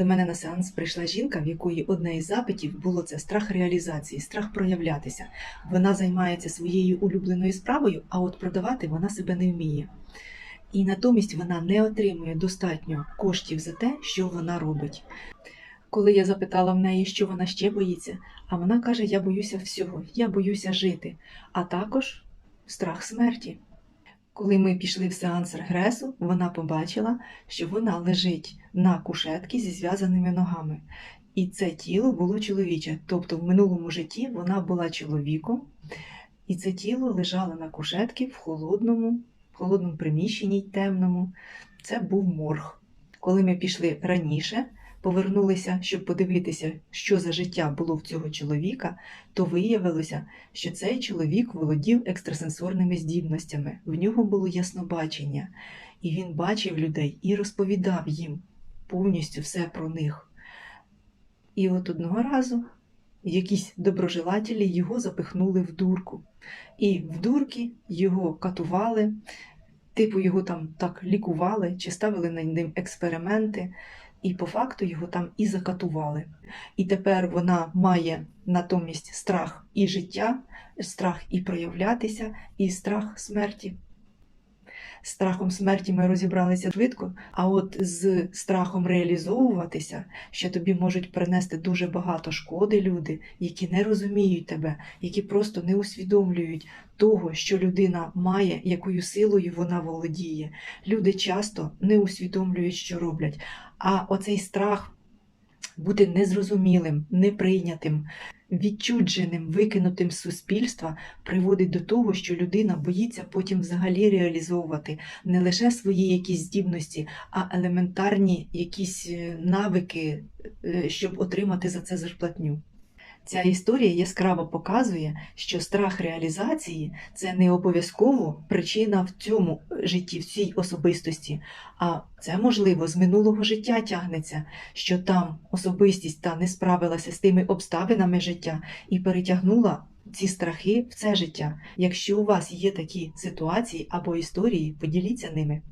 До мене на сеанс прийшла жінка, в якої одне із запитів було це страх реалізації, страх проявлятися. Вона займається своєю улюбленою справою, а от продавати вона себе не вміє. І натомість вона не отримує достатньо коштів за те, що вона робить. Коли я запитала в неї, що вона ще боїться, а вона каже: Я боюся всього, я боюся жити, а також страх смерті. Коли ми пішли в сеанс регресу, вона побачила, що вона лежить на кушетці зі зв'язаними ногами. І це тіло було чоловіче. Тобто в минулому житті вона була чоловіком, і це тіло лежало на кушетці в холодному, в холодному приміщенні темному. Це був морг. Коли ми пішли раніше, повернулися, щоб подивитися, що за життя було в цього чоловіка, то виявилося, що цей чоловік володів екстрасенсорними здібностями. В нього було яснобачення, і він бачив людей і розповідав їм повністю все про них. І от одного разу якісь доброжелателі його запихнули в дурку. І в дурки його катували, типу його там так лікували чи ставили над ним експерименти, і по факту його там і закатували. І тепер вона має натомість страх і життя, страх і проявлятися, і страх смерті. Страхом смерті ми розібралися швидко, а от з страхом реалізовуватися, що тобі можуть принести дуже багато шкоди люди, які не розуміють тебе, які просто не усвідомлюють того, що людина має, якою силою вона володіє. Люди часто не усвідомлюють, що роблять. А оцей страх бути незрозумілим, неприйнятим, відчудженим, викинутим з суспільства приводить до того, що людина боїться потім взагалі реалізовувати не лише свої якісь здібності, а елементарні якісь е, навики, е, щоб отримати за це зарплатню. Ця історія яскраво показує, що страх реалізації це не обов'язково причина в цьому житті, в цій особистості, а це можливо з минулого життя тягнеться, що там особистість та не справилася з тими обставинами життя і перетягнула ці страхи в це життя. Якщо у вас є такі ситуації або історії, поділіться ними.